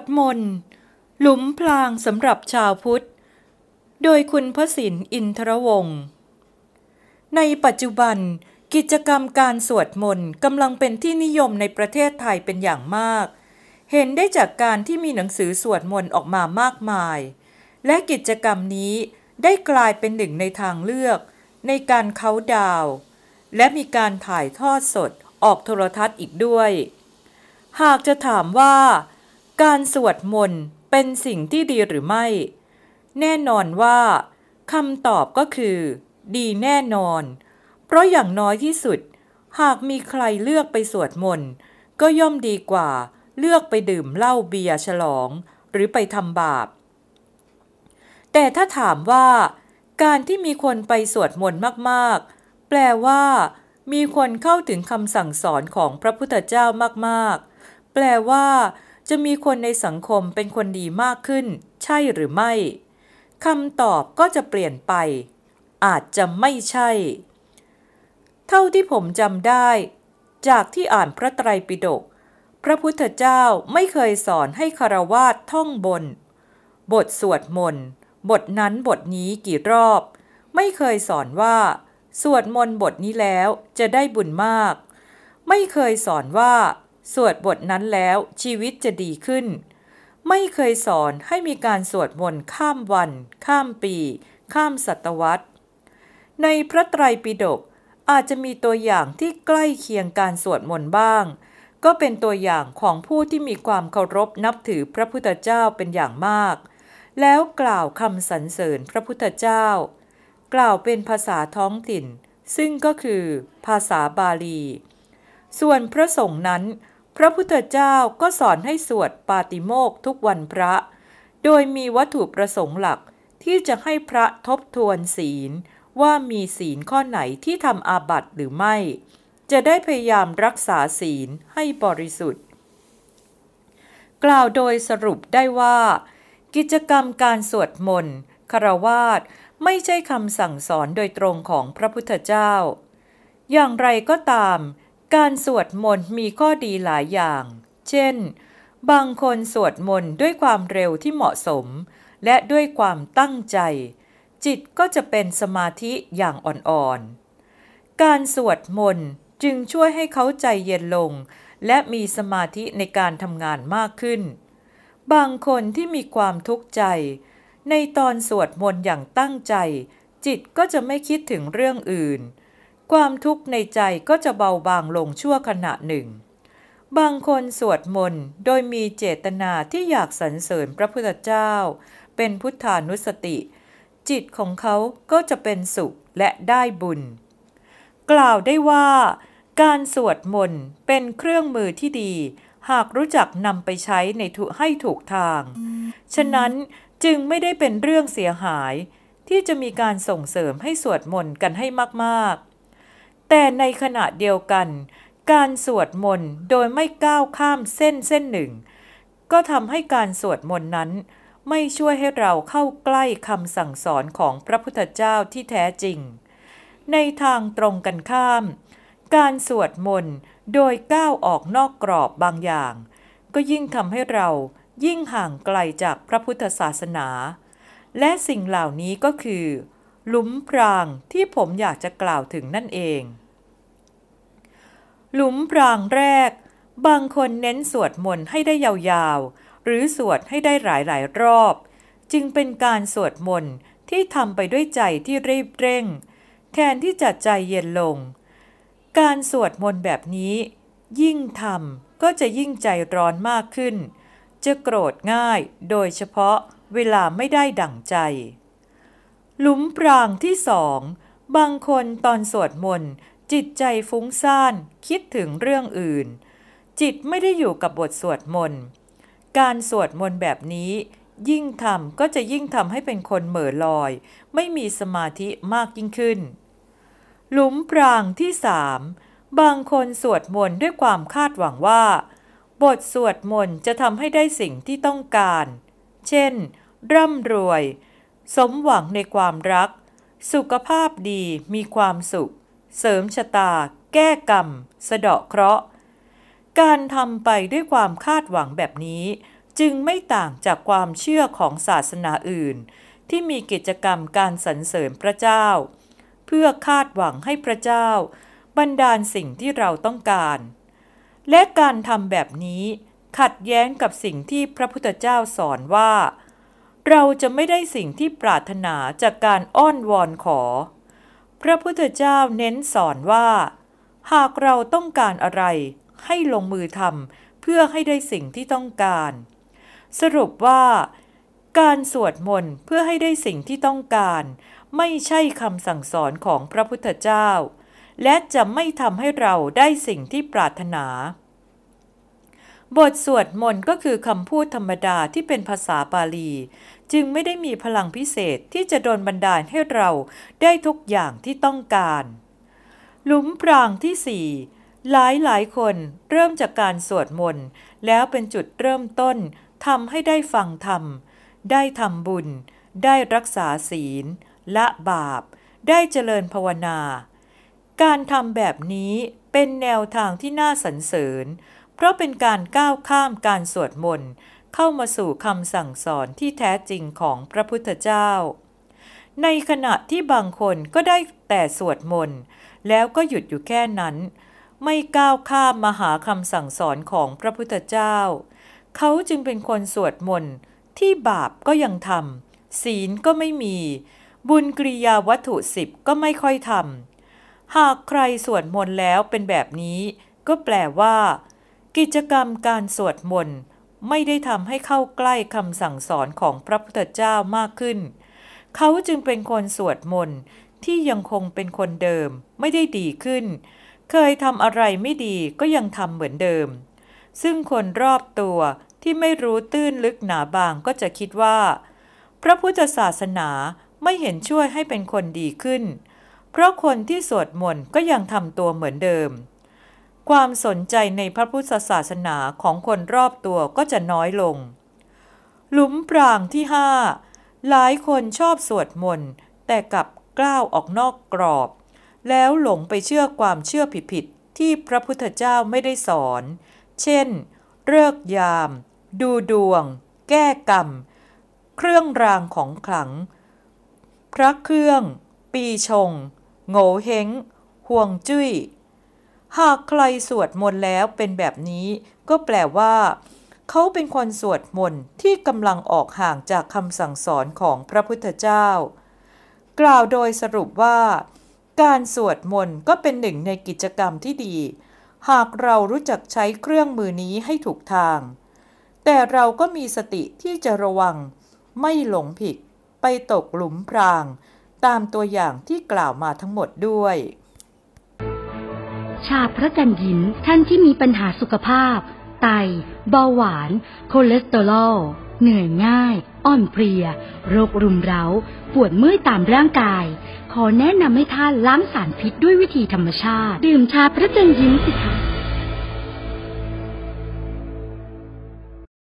ดมนต์หลุมพรางสำหรับชาวพุทธ โดยคุณพระสินอินทรวงศ์ในปัจจุบันกิจกรรมการสวดมนต์กำลังเป็นที่นิยมในประเทศไทยเป็นอย่างมาก เห็นได้จากการที่มีหนังสือสวดมนต์ออกมามากมาย และกิจกรรมนี้ได้กลายเป็นหนึ่งในทางเลือก ในการเคาดาว และมีการถ่ายทอดสดออกโทรทัศน์อีกด้วย หากจะถามว่า การสวดมนต์เป็นสิ่งที่ดีหรือไม่ แน่นอนว่าคำตอบก็คือ ดีแน่นอน เพราะอย่างน้อยที่สุด หากมีใครเลือกไปสวดมนต์ก็ย่อมดีกว่า เลือกไปดื่มเหล้าเบียร์ฉลอง หรือไปทำบาป แต่ถ้าถามว่า การที่มีคนไปสวดมนต์มากๆ แปลว่า มีคนเข้าถึงคำสั่งสอนของพระพุทธเจ้ามากๆ แปลว่า จะมีคนในสังคมเป็นคนดีมากขึ้น ใช่หรือไม่คำตอบก็จะเปลี่ยนไป อาจจะไม่ใช่ เท่าที่ผมจำได้ จากที่อ่านพระไตรปิฎกพระพุทธเจ้าไม่เคยสอนให้คารวาสท่องบน บทสวดมนต์บทนั้นบทนี้กี่รอบ ไม่เคยสอนว่า สวดมนต์บทนี้แล้วจะได้บุญมาก ไม่เคยสอนว่า สวดบทนั้นแล้วชีวิตจะดีขึ้น ไม่เคยสอนให้มีการสวดมนต์ข้ามวัน ข้ามปี ข้ามศตวรรษ ในพระไตรปิฎกอาจจะมีตัวอย่างที่ใกล้เคียงการสวดมนต์บ้าง ก็เป็นตัวอย่างของผู้ที่มีความเคารพนับถือพระพุทธเจ้าเป็นอย่างมาก แล้วกล่าวคำสรรเสริญพระพุทธเจ้า กล่าวเป็นภาษาท้องถิ่น ซึ่งก็คือภาษาบาลี ส่วนพระสงฆ์นั้น พระพุทธเจ้าก็สอนให้สวดปาติโมกข์ทุกวันพระ โดยมีวัตถุประสงค์หลักที่จะให้พระทบทวนศีล ว่ามีศีลข้อไหนที่ทำอาบัติหรือไม่ จะได้พยายามรักษาศีลให้บริสุทธิ์ กล่าวโดยสรุปได้ว่า กิจกรรมการสวดมนต์คารวาสไม่ใช่คำสั่งสอนโดยตรงของพระพุทธเจ้า อย่างไรก็ตาม การสวดมนต์มีข้อดีหลายอย่าง เช่น บางคนสวดมนต์ด้วยความเร็วที่เหมาะสม และด้วยความตั้งใจ จิตก็จะเป็นสมาธิอย่างอ่อนๆ การสวดมนต์จึงช่วยให้เขาใจเย็นลง และมีสมาธิในการทำงานมากขึ้น บางคนที่มีความทุกข์ใจ ในตอนสวดมนต์อย่างตั้งใจ จิตก็จะไม่คิดถึงเรื่องอื่น ความทุกข์ในใจก็จะเบาบางลงชั่วขณะหนึ่ง บางคนสวดมนต์โดยมีเจตนาที่อยากสรรเสริญพระพุทธเจ้า เป็นพุทธานุสติ จิตของเขาก็จะเป็นสุขและได้บุญ กล่าวได้ว่า การสวดมนต์เป็นเครื่องมือที่ดี หากรู้จักนำไปใช้ในทุให้ถูกทาง ฉะนั้นจึงไม่ได้เป็นเรื่องเสียหาย ที่จะมีการส่งเสริมให้สวดมนต์กันให้มากๆ แต่ในขณะเดียวกัน การสวดมนต์โดยไม่ก้าวข้ามเส้นเส้นหนึ่ง ก็ทำให้การสวดมนต์นั้น ไม่ช่วยให้เราเข้าใกล้คำสั่งสอนของพระพุทธเจ้าที่แท้จริง ในทางตรงกันข้าม การสวดมนต์โดยก้าวออกนอกกรอบบางอย่าง ก็ยิ่งทำให้เรายิ่งห่างไกลจากพระพุทธศาสนา และสิ่งเหล่านี้ก็คือ หลุมพรางที่ผมอยากจะกล่าวถึงนั่นเอง หลุมพรางแรก บางคนเน้นสวดมนต์ให้ได้ยาวๆ หรือสวดให้ได้หลายๆรอบ จึงเป็นการสวดมนต์ที่ทำไปด้วยใจที่รีบเร่ง แทนที่จะใจเย็นลง การสวดมนต์แบบนี้ ยิ่งทำก็จะยิ่งใจร้อนมากขึ้น จะโกรธง่ายโดยเฉพาะเวลาไม่ได้ดั่งใจ หลุมพรางที่สองบางคนตอนสวดมนต์จิตใจฟุ้งซ่านคิดถึงเรื่องอื่น จิตไม่ได้อยู่กับบทสวดมนต์การสวดมนต์แบบนี้ ยิ่งทำก็จะยิ่งทำให้เป็นคนเหม่อลอย ไม่มีสมาธิมากยิ่งขึ้น หลุมพรางที่สามบางคนสวดมนต์ด้วยความคาดหวังว่า บทสวดมนต์จะทำให้ได้สิ่งที่ต้องการ เช่น ร่ำรวย สมหวังในความรัก สุขภาพดีมีความสุข เสริมชะตา แก้กรรม สะเดาะเคราะห์ การทำไปด้วยความคาดหวังแบบนี้ จึงไม่ต่างจากความเชื่อของศาสนาอื่น ที่มีกิจกรรมการสรรเสริญพระเจ้า เพื่อคาดหวังให้พระเจ้า บันดาลสิ่งที่เราต้องการ และการทำแบบนี้ขัดแย้งกับสิ่งที่พระพุทธเจ้าสอนว่า เราจะไม่ได้สิ่งที่ปรารถนาจากการอ้อนวอนขอ พระพุทธเจ้าเน้นสอนว่า หากเราต้องการอะไร ให้ลงมือทำเพื่อให้ได้สิ่งที่ต้องการ สรุปว่า การสวดมนต์เพื่อให้ได้สิ่งที่ต้องการ ไม่ใช่คำสั่งสอนของพระพุทธเจ้า และจะไม่ทำให้เราได้สิ่งที่ปรารถนาบทสวดมนต์ก็คือคำพูดธรรมดาที่เป็นภาษาบาลี จึงไม่ได้มีพลังพิเศษที่จะโดนบันดาลให้เราได้ทุกอย่างที่ต้องการ หลุมพรางที่สี่หลายหลายคนเริ่มจากการสวดมนต์แล้วเป็นจุดเริ่มต้นทำให้ได้ฟังธรรม ได้ทำบุญ ได้รักษาศีล ละบาป ได้เจริญภาวนา การทำแบบนี้เป็นแนวทางที่น่าสรรเสริญ เพราะเป็นการก้าวข้ามการสวดมนต์ เข้ามาสู่คำสั่งสอนที่แท้จริงของพระพุทธเจ้า ในขณะที่บางคนก็ได้แต่สวดมนต์แล้วก็หยุดอยู่แค่นั้น ไม่ก้าวข้ามมาหาคำสั่งสอนของพระพุทธเจ้า เขาจึงเป็นคนสวดมนต์ที่บาปก็ยังทำศีลก็ไม่มี บุญกริยาวัตถุสิบก็ไม่ค่อยทำหากใครสวดมนต์แล้วเป็นแบบนี้ ก็แปลว่า กิจกรรมการสวดมนต์ ไม่ได้ทำให้เข้าใกล้คำสั่งสอนของพระพุทธเจ้ามากขึ้น เขาจึงเป็นคนสวดมนต์ที่ยังคงเป็นคนเดิมไม่ได้ดีขึ้น เคยทำอะไรไม่ดีก็ยังทำเหมือนเดิม ซึ่งคนรอบตัวที่ไม่รู้ตื้นลึกหนาบางก็จะคิดว่า พระพุทธศาสนาไม่เห็นช่วยให้เป็นคนดีขึ้น เพราะคนที่สวดมนต์ก็ยังทำตัวเหมือนเดิม ความสนใจในพระพุทธศาสนาของคนรอบตัวก็จะน้อยลง หลุมปรางที่ห้าหลายคนชอบสวดมนต์แต่กลับกล้าวออกนอกกรอบ แล้วหลงไปเชื่อความเชื่อผิดๆที่พระพุทธเจ้าไม่ได้สอน เช่น เลิกยาม ดูดวง แก้กรรม เครื่องรางของขลัง พระเครื่อง ปีชง โง่เฮงห่วงจุ้ย หากใครสวดมนต์แล้วเป็นแบบนี้ ก็แปลว่า เขาเป็นคนสวดมนต์ที่กำลังออกห่างจากคำสั่งสอนของพระพุทธเจ้า กล่าวโดยสรุปว่า การสวดมนต์ก็เป็นหนึ่งในกิจกรรมที่ดี หากเรารู้จักใช้เครื่องมือนี้ให้ถูกทาง แต่เราก็มีสติที่จะระวัง ไม่หลงผิด ไปตกหลุมพราง ตามตัวอย่างที่กล่าวมาทั้งหมดด้วย ชาพระกันยินท่านที่มีปัญหาสุขภาพ ไต เบาหวาน คอเลสเตอรอล เหนื่อยง่าย อ่อนเพลีย โรครุมเร้า ปวดเมื่อยตามร่างกาย ขอแนะนำให้ท่านล้างสารพิษด้วยวิธีธรรมชาติ ดื่มชาพระจันยินสิคะ